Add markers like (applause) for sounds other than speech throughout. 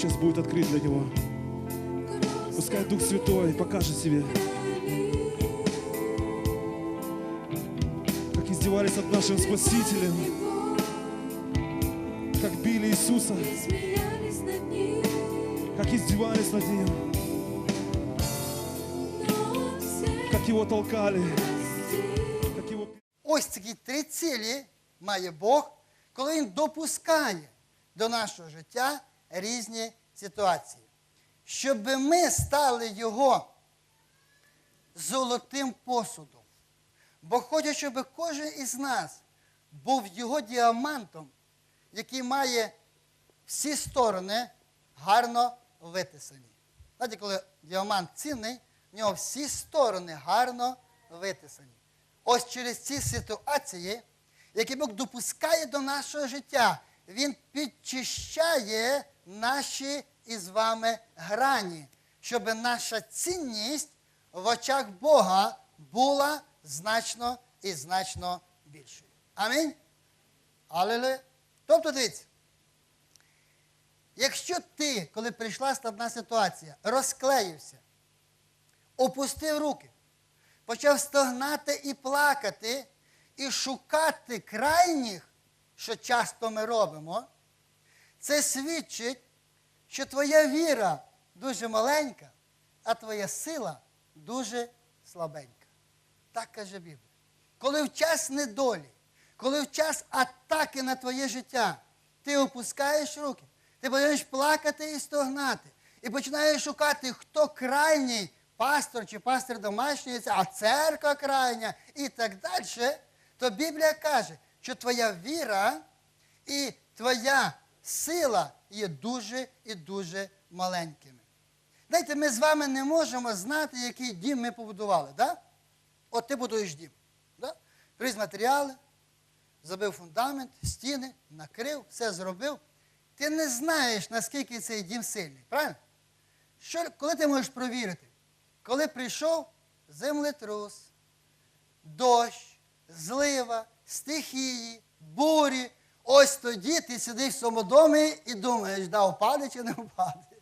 сейчас будет открыт для Него. кровь Пускай Дух Святой покажет себе, пролил, как издевались над нашим Спасителем, его, как били Иисуса, и смеялись над ним. как издевались над Ним, Но он всех как Его толкали, простил. как Его... Ось такі три цілі має Бог, коли Він допускає до нашого життя різні ситуації. Щоб ми стали Його золотим посудом. Бо хоче, щоб кожен із нас був його діамантом, який має всі сторони гарно витисані. Знаєте, коли діамант цінний, в нього всі сторони гарно витисані. Ось через ці ситуації, які Бог допускає до нашого життя, Він підчищає наші із вами грані, щоб наша цінність в очах Бога була значно і значно більшою. Амінь. Алілуя. Тобто дивіться, якщо ти, коли прийшла складна ситуація, розклеївся, опустив руки, почав стогнати і плакати, і шукати крайніх, що часто ми робимо, це свідчить, що твоя віра дуже маленька, а твоя сила дуже слабенька. Так каже Біблія. Коли в час недолі, коли в час атаки на твоє життя, ти опускаєш руки, ти починаєш плакати і стогнати, і починаєш шукати, хто крайній пастор чи пастор домашньої, а церква крайня і так далі, то Біблія каже, що твоя віра і твоя сила є дуже і дуже маленькими. Знаєте, ми з вами не можемо знати, який дім ми побудували. Да? От ти будуєш дім. Да? Привіз матеріали, забив фундамент, стіни, накрив, все зробив. Ти не знаєш, наскільки цей дім сильний. Правильно? Що, коли ти можеш провірити? Коли прийшов землетрус, дощ, злива, стихії, бурі, ось тоді ти сидиш в своєму домі і думаєш, да, впаде чи не впаде.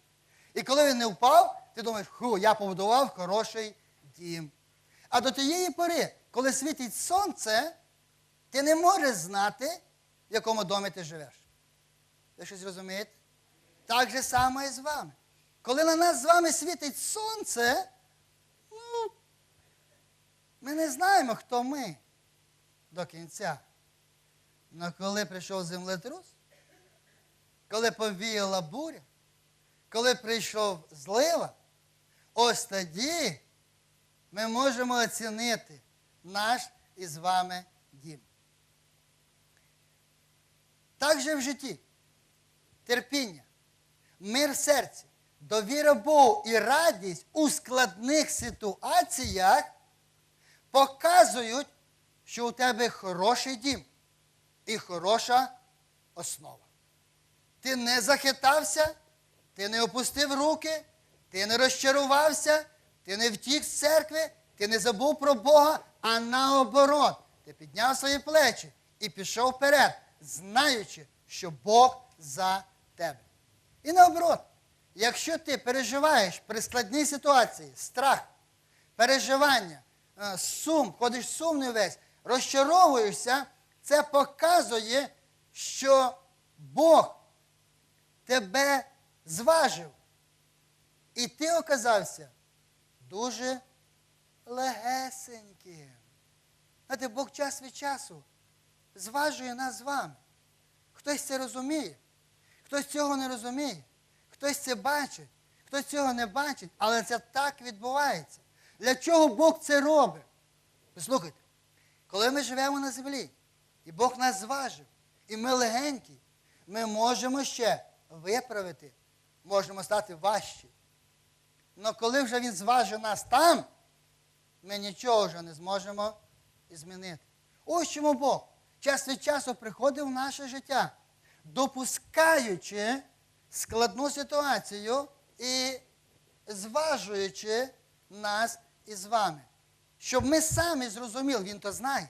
І коли він не впав, ти думаєш, ху, я побудував хороший дім. А до тієї пори, коли світить сонце, ти не можеш знати, в якому домі ти живеш. Ви щось розумієте? Так же само і з вами. Коли на нас з вами світить сонце, ну, ми не знаємо, хто ми до кінця. Але коли прийшов землетрус, коли повіяла буря, коли прийшов злива, ось тоді ми можемо оцінити наш із вами дім. Так же в житті. Терпіння, мир в серці, довіра Богу і радість у складних ситуаціях показують, що у тебе хороший дім і хороша основа. Ти не захитався, ти не опустив руки, ти не розчарувався, ти не втік з церкви, ти не забув про Бога, а наоборот, ти підняв свої плечі і пішов вперед, знаючи, що Бог за тебе. І наоборот, якщо ти переживаєш при складній ситуації страх, переживання, е, сум, ходиш сумний весь, розчаровуєшся, це показує, що Бог тебе зважив. І ти оказався дуже легесеньким. Знаєте, Бог час від часу зважує нас з вами. Хтось це розуміє, хтось цього не розуміє, хтось це бачить, хтось цього не бачить, але це так відбувається. Для чого Бог це робить? Послухайте, коли ми живемо на землі, і Бог нас зважив, і ми легенькі, ми можемо ще виправити, можемо стати важчі. Але коли вже Він зважив нас там, ми нічого вже не зможемо змінити. Ось чому Бог час від часу приходив в наше життя, допускаючи складну ситуацію і зважуючи нас із вами. Щоб ми самі зрозуміли, він то знає,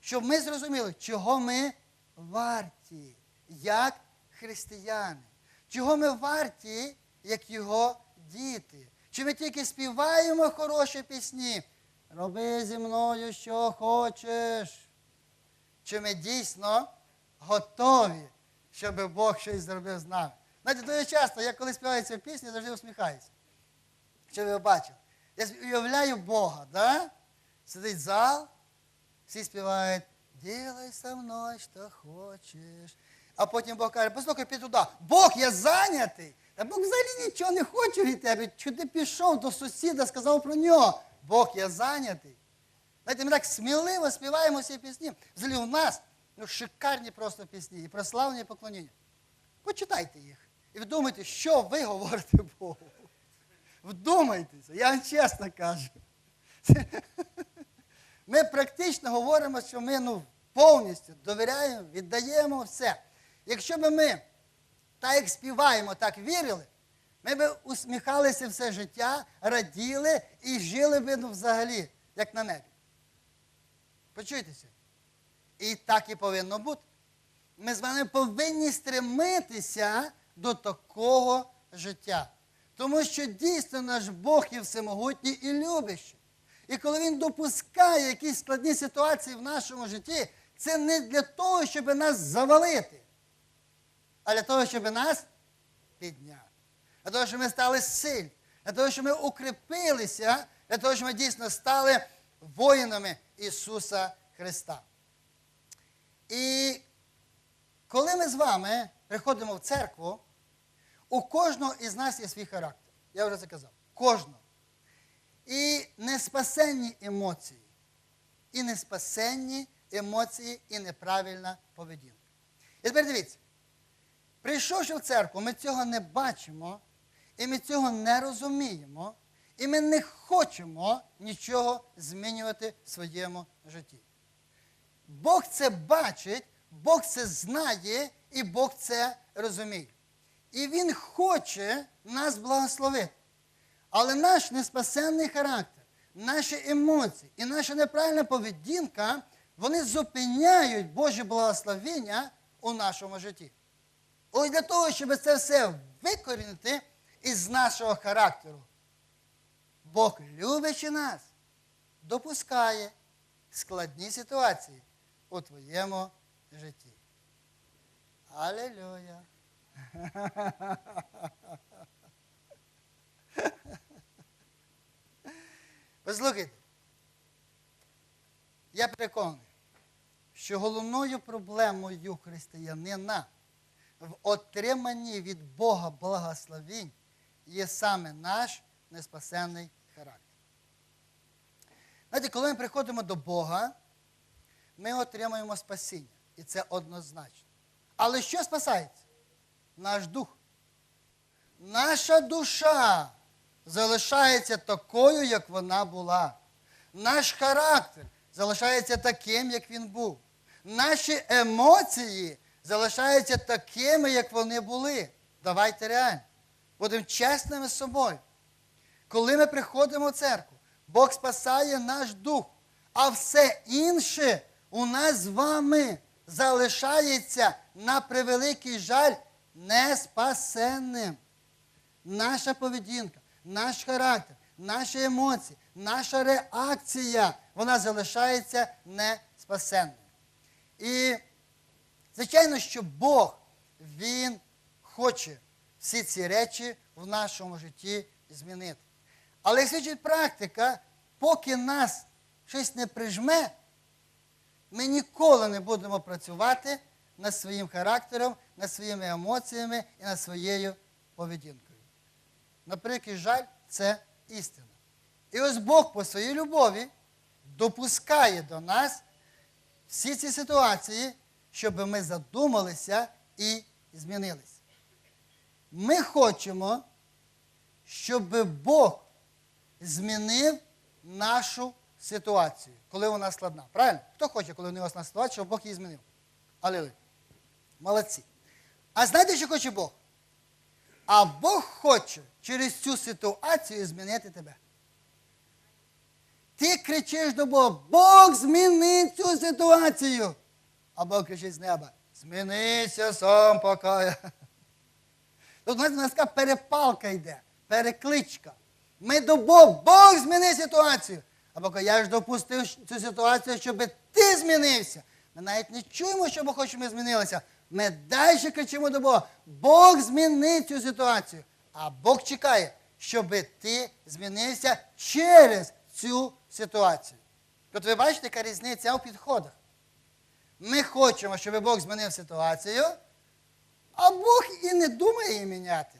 щоб ми зрозуміли, чого ми варті, як християни, чого ми варті, як його діти. Чи ми тільки співаємо хороші пісні? Роби зі мною, що хочеш. Чи ми дійсно готові, щоб Бог щось зробив з нами? Знаєте, дуже часто, я коли співаю цю пісню, завжди усміхаюся. Що ви бачили? Я уявляю Бога, да? Сидить зал, всі співають, ділай со мною, що хочеш. А потім Бог каже, послухай, піди туди. Бог, я зайнятий. Та Бог взагалі нічого не хоче від тебе. Чи ти пішов до сусіда, сказав про нього? Бог, я зайнятий. Знаєте, ми так сміливо співаємо ці пісні. Взагалі у нас ну, шикарні просто пісні і прославлення і поклоніння. Почитайте їх. І вдумайте, що ви говорите Богу. Вдумайтеся, я вам чесно кажу. Ми практично говоримо, що ми ну, повністю довіряємо, віддаємо все. Якщо б ми так як співаємо, так вірили, ми б усміхалися все життя, раділи і жили б ну, взагалі, як на небі. Почуйтеся. І так і повинно бути. Ми з вами повинні стремитися до такого життя. Тому що дійсно наш Бог є всемогутній і любящий. І коли Він допускає якісь складні ситуації в нашому житті, це не для того, щоб нас завалити, а для того, щоб нас підняти. Для того, щоб ми стали сильні, для того, щоб ми укріпилися, для того, щоб ми дійсно стали воїнами Ісуса Христа. І коли ми з вами приходимо в церкву, у кожного із нас є свій характер. Я вже це казав. Кожного. І неспасенні емоції. І неспасенні емоції, і неправильна поведінка. І тепер дивіться. Прийшовши в церкву, ми цього не бачимо, і ми цього не розуміємо, і ми не хочемо нічого змінювати в своєму житті. Бог це бачить, Бог це знає, і Бог це розуміє. І Він хоче нас благословити. Але наш неспасенний характер, наші емоції і наша неправильна поведінка, вони зупиняють Боже благословення у нашому житті. Ось для того, щоб це все викорінити із нашого характеру. Бог, любячи нас, допускає складні ситуації у твоєму житті. Алілюя! (laughs) (laughs) Послухайте, я переконаний, що головною проблемою християнина в отриманні від Бога благословінь є саме наш неспасенний характер. Знаєте, коли ми приходимо до Бога, ми отримуємо спасіння. І це однозначно. Але що спасається? Наш дух. Наша душа залишається такою, як вона була. Наш характер залишається таким, як він був. Наші емоції залишаються такими, як вони були. Давайте реально. Будемо чесними з собою. Коли ми приходимо в церкву, Бог спасає наш дух, а все інше у нас з вами залишається на превеликий жаль неспасенним. Наша поведінка, наш характер, наші емоції, наша реакція, вона залишається неспасенною. І, звичайно, що Бог, Він хоче всі ці речі в нашому житті змінити. Але як свідчить практика, поки нас щось не прижме, ми ніколи не будемо працювати над своїм характером, над своїми емоціями і над своєю поведінкою. На прикрий жаль, це істина. І ось Бог по своїй любові допускає до нас всі ці ситуації, щоб ми задумалися і змінилися. Ми хочемо, щоб Бог змінив нашу ситуацію, коли вона складна. Правильно? Хто хоче, коли в нього складна ситуація, щоб Бог її змінив? Алілуя. Молодці. А знаєте, що хоче Бог? А Бог хоче через цю ситуацію змінити тебе. Ти кричиш до Бога, Бог зміни цю ситуацію. А Бог кричить з неба, змінися сам поки. Тут у нас така перепалка йде, перекличка. Ми до Бога, Бог зміни ситуацію. А Бог я ж допустив цю ситуацію, щоб ти змінився. Ми навіть не чуємо, що Бог хоче, щоб ми змінилися. Ми далі кричимо до Бога. Бог зміни цю ситуацію. А Бог чекає, щоб ти змінився через цю ситуацію. От ви бачите, яка різниця у підходах. Ми хочемо, щоб Бог змінив ситуацію, а Бог і не думає її міняти.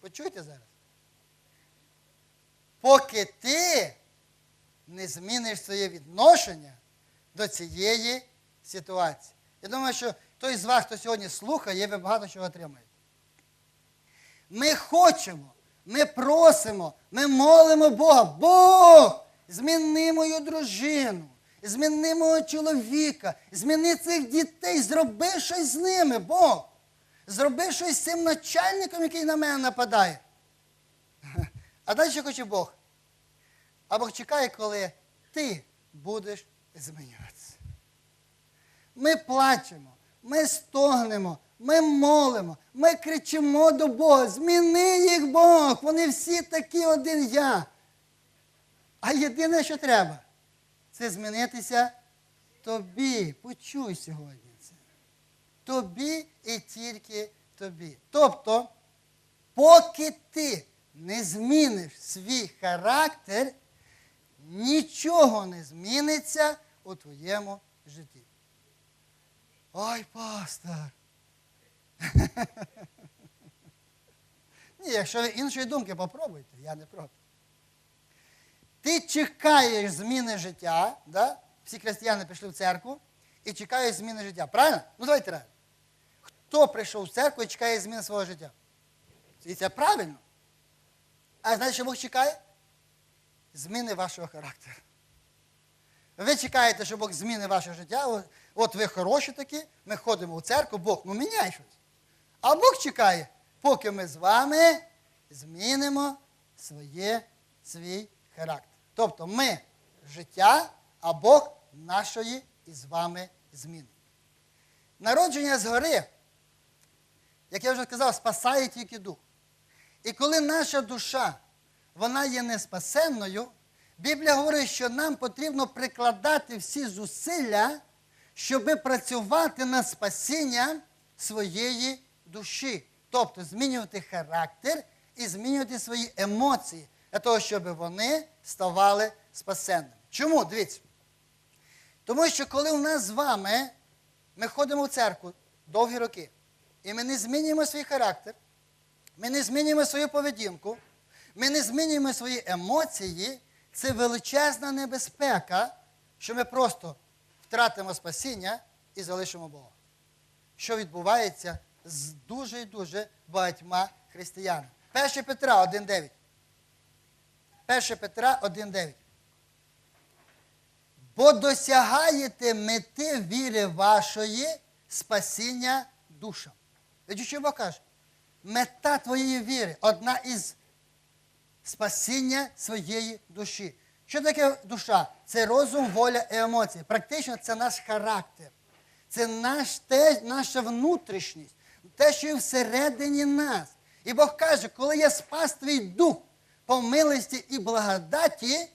Почуйте зараз. Поки ти не зміниш своє відношення до цієї ситуації. Я думаю, що той з вас, хто сьогодні слухає, ви багато чого отримаєте. Ми хочемо, ми просимо, ми молимо Бога. Бог, зміни мою дружину, зміни мого чоловіка, зміни цих дітей, зроби щось з ними, Бог. Зроби щось з цим начальником, який на мене нападає. (laughs) А далі хоче Бог? А Бог чекає, коли ти будеш змінюватися. Ми плачемо, ми стогнемо, ми молимо, ми кричимо до Бога. Зміни їх Бог. Вони всі такі один я. А єдине, що треба, це змінитися тобі. Почуй сьогодні це. Тобі і тільки тобі. Тобто, поки ти не зміниш свій характер, нічого не зміниться у твоєму житті. Ой, пастор. (laughs) Ні, якщо іншої думки, попробуйте, я не проти. Ти чекаєш зміни життя, да? всі християни пішли в церкву і чекають зміни життя. Правильно? Ну давайте реально. Хто прийшов в церкву і чекає зміни свого життя? І це правильно. А знаєте, що Бог чекає? Зміни вашого характеру. Ви чекаєте, що Бог зміни ваше життя. От, ви хороші такі, ми ходимо в церкву, Бог, ну міняй щось. А Бог чекає, поки ми з вами змінимо своє, свій характер. Тобто ми життя, а Бог нашої з вами зміни. Народження згори, як я вже сказав, спасає тільки дух. І коли наша душа, вона є неспасенною, Біблія говорить, що нам потрібно прикладати всі зусилля, щоб працювати на спасіння своєї душі. Тобто змінювати характер і змінювати свої емоції, для того, щоб вони ставали спасенними. Чому? Дивіться. Тому що коли у нас з вами ми ходимо в церкву довгі роки, і ми не змінюємо свій характер, ми не змінюємо свою поведінку, ми не змінюємо свої емоції, це величезна небезпека, що ми просто втратимо спасіння і залишимо Бога. що відбувається з дуже і дуже багатьма християнами. 1 Петра 1.9. 1 Петра 1.9. Бо досягаєте мети віри вашої спасіння душам. Що Бог каже? Мета твоєї віри одна із спасіння своєї душі. Що таке душа? Це розум, воля і емоції. Практично це наш характер. Це наш, те, наша внутрішність, те, що є всередині нас. І Бог каже, коли я спас твій дух по милості і благодаті,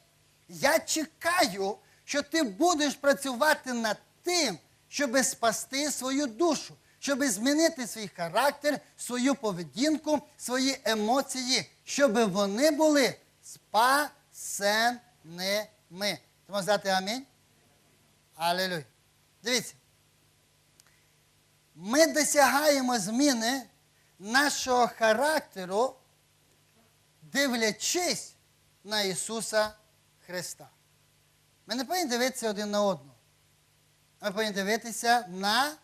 я чекаю, що ти будеш працювати над тим, щоб спасти свою душу, щоб змінити свій характер, свою поведінку, свої емоції, щоб вони були спасеними. Тому сказати амінь. Алілуй. Дивіться. Ми досягаємо зміни нашого характеру, дивлячись на Ісуса Христа. Ми не повинні дивитися один на одного. Ми повинні дивитися на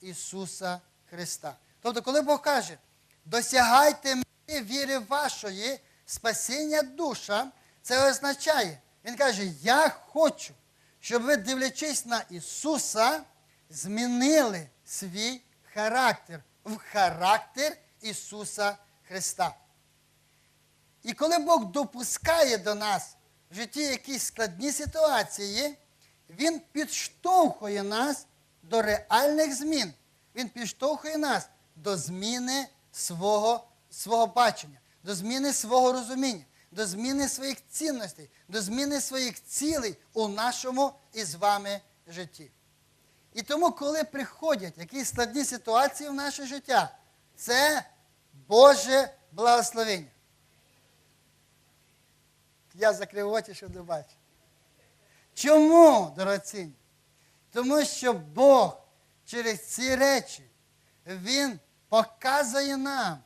Ісуса Христа. Тобто, коли Бог каже, досягайте віри вашої, спасіння душа, це означає, Він каже, я хочу, щоб ви, дивлячись на Ісуса, змінили свій характер в характер Ісуса Христа. І коли Бог допускає до нас в житті якісь складні ситуації, Він підштовхує нас до реальних змін. Він підштовхує нас до зміни свого, свого бачення, до зміни свого розуміння, до зміни своїх цінностей, до зміни своїх цілей у нашому із вами житті. І тому, коли приходять якісь складні ситуації в наше життя, це Боже благословення. Я закрив очі, щоб не бачив. Чому, дорогоцінні? Тому що Бог через ці речі, Він показує нам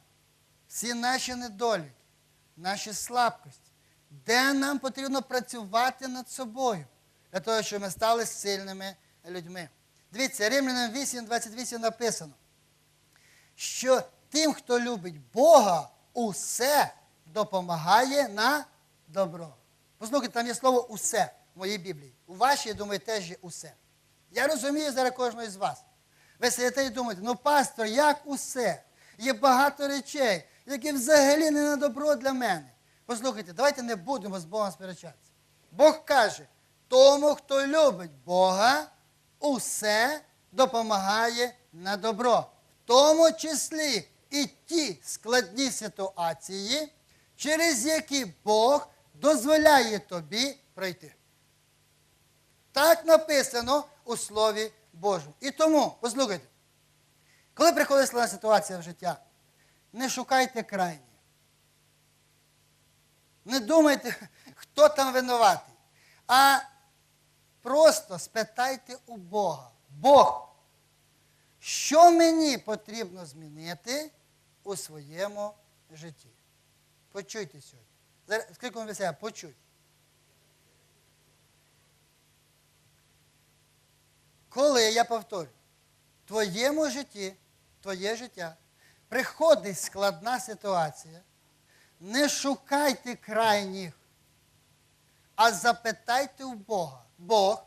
всі наші недоліки, наші слабкості, де нам потрібно працювати над собою, для того, щоб ми стали сильними людьми. Дивіться, Римлянам 8, 28 написано, що тим, хто любить Бога, усе допомагає на добро. Послухайте, там є слово усе в моїй Біблії. У вашій, я думаю, теж є усе. Я розумію зараз кожного з вас. Ви сидите і думаєте, ну пастор, як усе? Є багато речей, які взагалі не на добро для мене. Послухайте, давайте не будемо з Богом сперечатися. Бог каже, тому, хто любить Бога, усе допомагає на добро. В тому числі і ті складні ситуації, через які Бог дозволяє тобі пройти. Так написано у Слові Божому. І тому, послухайте, коли приходить складна ситуація в життя, не шукайте крайні. Не думайте, хто там винуватий. А просто спитайте у Бога. Бог, що мені потрібно змінити у своєму житті? Почуйте сьогодні. Зараз скільки ви себе, почуй. Коли, я повторю, в твоєму житті, твоє життя, приходить складна ситуація, не шукайте крайніх, а запитайте у Бога. Бог,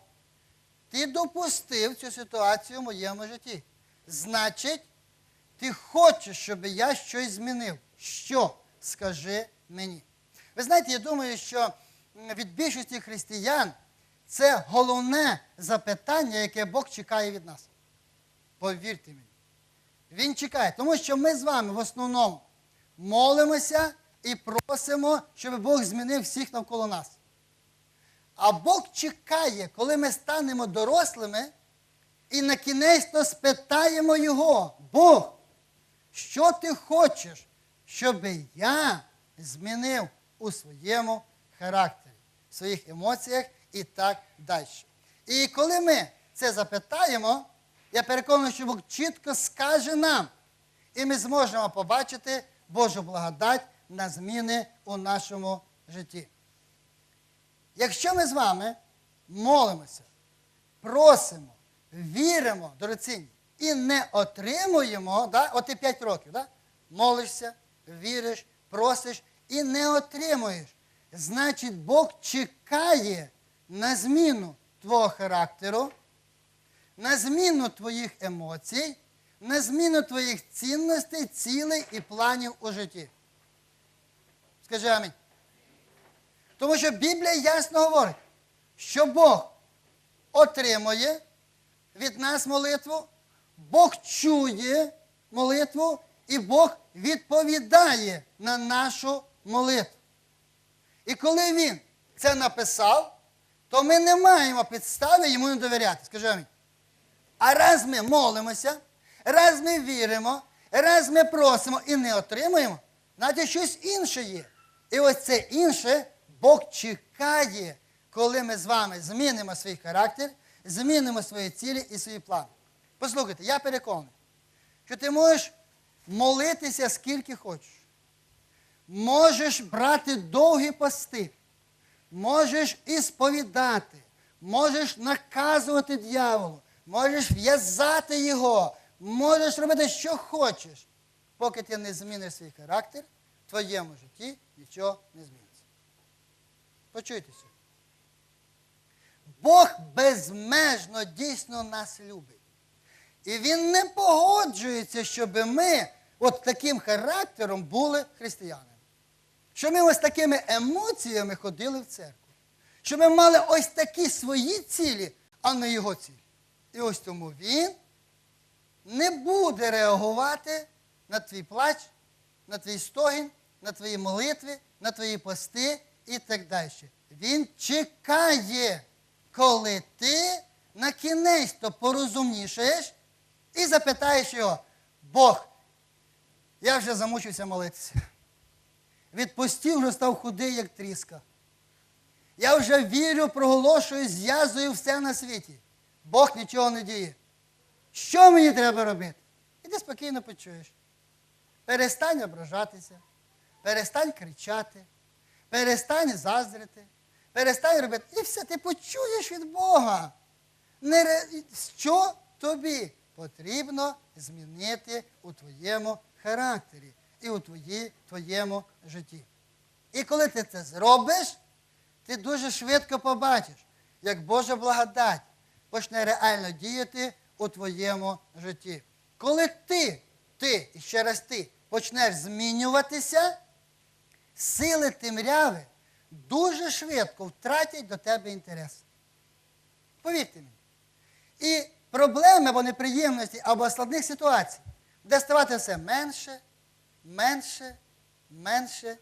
ти допустив цю ситуацію в моєму житті. Значить, ти хочеш, щоб я щось змінив. Що? Скажи мені. Ви знаєте, я думаю, що від більшості християн це головне запитання, яке Бог чекає від нас. Повірте мені. Він чекає, тому що ми з вами в основному молимося і просимо, щоб Бог змінив всіх навколо нас. А Бог чекає, коли ми станемо дорослими, і на кінець то спитаємо Його, Бог, що ти хочеш, щоб я змінив у своєму характері, в своїх емоціях і так далі. І коли ми це запитаємо, я переконаний, що Бог чітко скаже нам, і ми зможемо побачити Божу благодать на зміни у нашому житті. Якщо ми з вами молимося, просимо, віримо, дорогоцінні, і не отримуємо, да? от ти 5 років, да? молишся, віриш, просиш і не отримуєш. Значить, Бог чекає на зміну твого характеру, на зміну твоїх емоцій, на зміну твоїх цінностей, цілей і планів у житті. Скажи амінь. Тому що Біблія ясно говорить, що Бог отримує від нас молитву, Бог чує молитву і Бог відповідає на нашу молитву. І коли він це написав, то ми не маємо підстави йому не довіряти. Скажи амінь. А раз ми молимося, раз ми віримо, раз ми просимо і не отримуємо, значить щось інше є. І ось це інше Бог чекає, коли ми з вами змінимо свій характер, змінимо свої цілі і свої плани. Послухайте, я переконаний, що ти можеш молитися скільки хочеш. Можеш брати довгі пости, можеш ісповідати, можеш наказувати дьяволу, можеш в'язати його, можеш робити, що хочеш. Поки ти не зміниш свій характер, в твоєму житті нічого не зміниться. Почуйте сьогодні. Бог безмежно дійсно нас любить. І Він не погоджується, щоб ми от таким характером були християнами. Щоб ми ось такими емоціями ходили в церкву. Щоб ми мали ось такі свої цілі, а не його цілі. І ось тому він не буде реагувати на твій плач, на твій стогін, на твої молитви, на твої пости і так далі. Він чекає, коли ти на кінець то порозумнішаєш і запитаєш його, Бог, я вже замучився молитися. Від постів вже став худий, як тріска. Я вже вірю, проголошую, зв'язую все на світі. Бог нічого не діє. Що мені треба робити? І ти спокійно почуєш. Перестань ображатися, перестань кричати, перестань заздрити, перестань робити. І все, ти почуєш від Бога. Не Що тобі потрібно змінити у твоєму характері і у твої, твоєму житті. І коли ти це зробиш, ти дуже швидко побачиш, як Божа благодать почне реально діяти у твоєму житті. Коли ти, ти, і ще раз ти, почнеш змінюватися, сили темряви дуже швидко втратять до тебе інтерес. Повірте мені. І проблеми або неприємності, або складних ситуацій, буде ставати все менше, менше, менше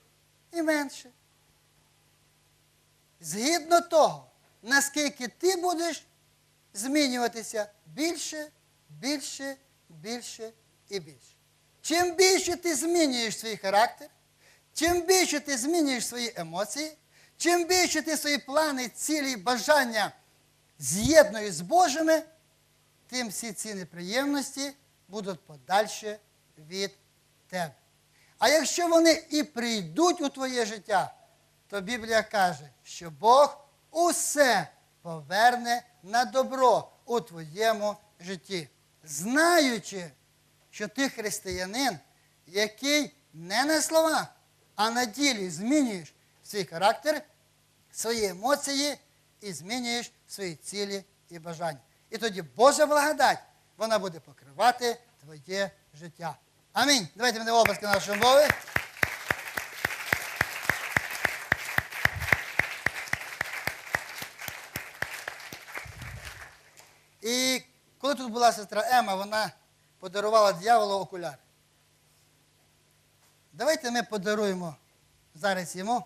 і менше. Згідно того, наскільки ти будеш змінюватися більше, більше, більше і більше. Чим більше ти змінюєш свій характер, чим більше ти змінюєш свої емоції, чим більше ти свої плани, цілі бажання з'єднуєш з Божими, тим всі ці неприємності будуть подальше від тебе. А якщо вони і прийдуть у твоє життя, то Біблія каже, що Бог усе поверне на добро у твоєму житті, знаючи, що ти християнин, який не на словах, а на ділі змінюєш свій характер, свої емоції і змінюєш свої цілі і бажання. І тоді Божа благодать, вона буде покривати твоє життя. Амінь. Давайте мене обласки нашої мови. І тут була сестра Ема, вона подарувала дьяволу окуляр. Давайте ми подаруємо зараз йому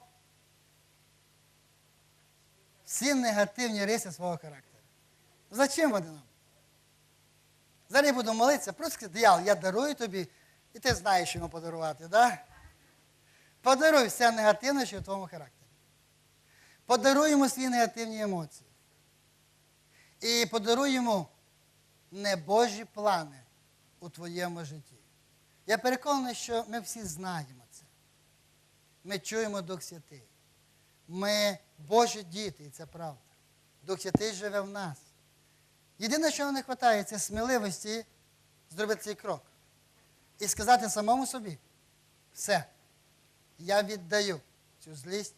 всі негативні риси свого характеру. Зачем вони нам? Зараз я буду молитися, просто сказати, дьявол, я дарую тобі, і ти знаєш, що йому подарувати, да? Подаруй все негативне, що в твоєму характері. Подаруй йому свої негативні емоції. І подаруй йому небожі плани у твоєму житті. Я переконаний, що ми всі знаємо це. Ми чуємо Дух Святий. Ми Божі діти, і це правда. Дух Святий живе в нас. Єдине, що не вистачає, це сміливості зробити цей крок і сказати самому собі, все, я віддаю цю злість,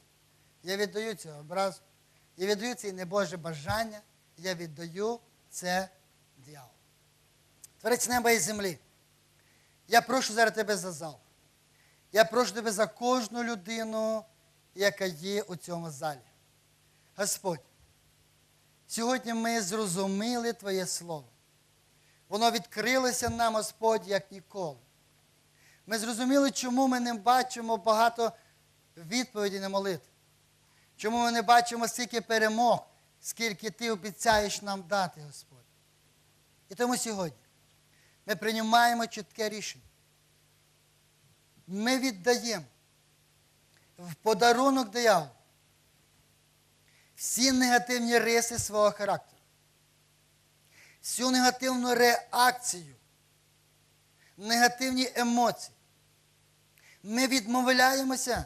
я віддаю цю образу, я віддаю це небоже бажання, я віддаю це дьяволу. Творець неба і землі. Я прошу зараз тебе за зал. Я прошу тебе за кожну людину, яка є у цьому залі. Господь, сьогодні ми зрозуміли Твоє Слово. Воно відкрилося нам, Господь, як ніколи. Ми зрозуміли, чому ми не бачимо багато відповідей на молитву. Чому ми не бачимо стільки перемог, скільки Ти обіцяєш нам дати, Господь. І тому сьогодні ми приймаємо чітке рішення. Ми віддаємо в подарунок дияволу всі негативні риси свого характеру, всю негативну реакцію, негативні емоції. Ми відмовляємося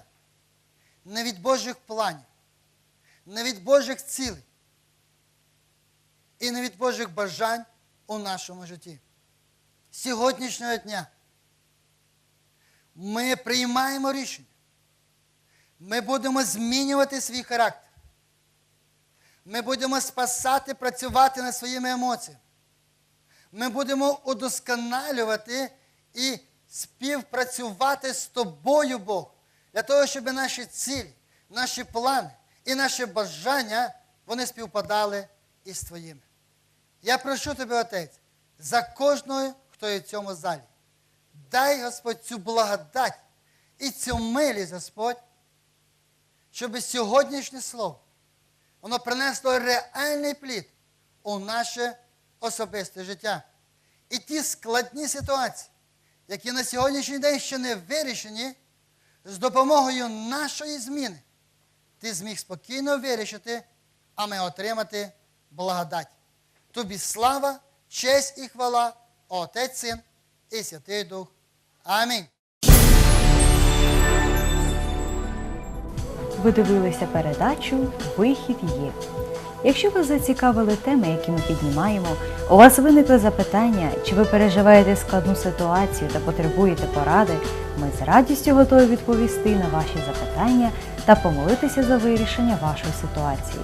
не від Божих планів, не від Божих цілей і не від Божих бажань у нашому житті. Сьогоднішнього дня ми приймаємо рішення. Ми будемо змінювати свій характер. Ми будемо спасати, працювати над своїми емоціями. Ми будемо удосконалювати і співпрацювати з тобою, Бог, для того, щоб наші цілі, наші плани і наші бажання вони співпадали із твоїми. Я прошу тебе, Отець, за кожною, хто є в цьому залі. Дай, Господь, цю благодать і цю милість, Господь, щоб сьогоднішнє слово воно принесло реальний плід у наше особисте життя. І ті складні ситуації, які на сьогоднішній день ще не вирішені, з допомогою нашої зміни, ти зміг спокійно вирішити, а ми отримати благодать. Тобі слава, честь і хвала, Отець Син і Святий Дух. Амінь. Ви дивилися передачу Вихід є. Якщо вас зацікавили теми, які ми піднімаємо, у вас виникли запитання, чи ви переживаєте складну ситуацію та потребуєте поради, ми з радістю готові відповісти на ваші запитання та помолитися за вирішення вашої ситуації.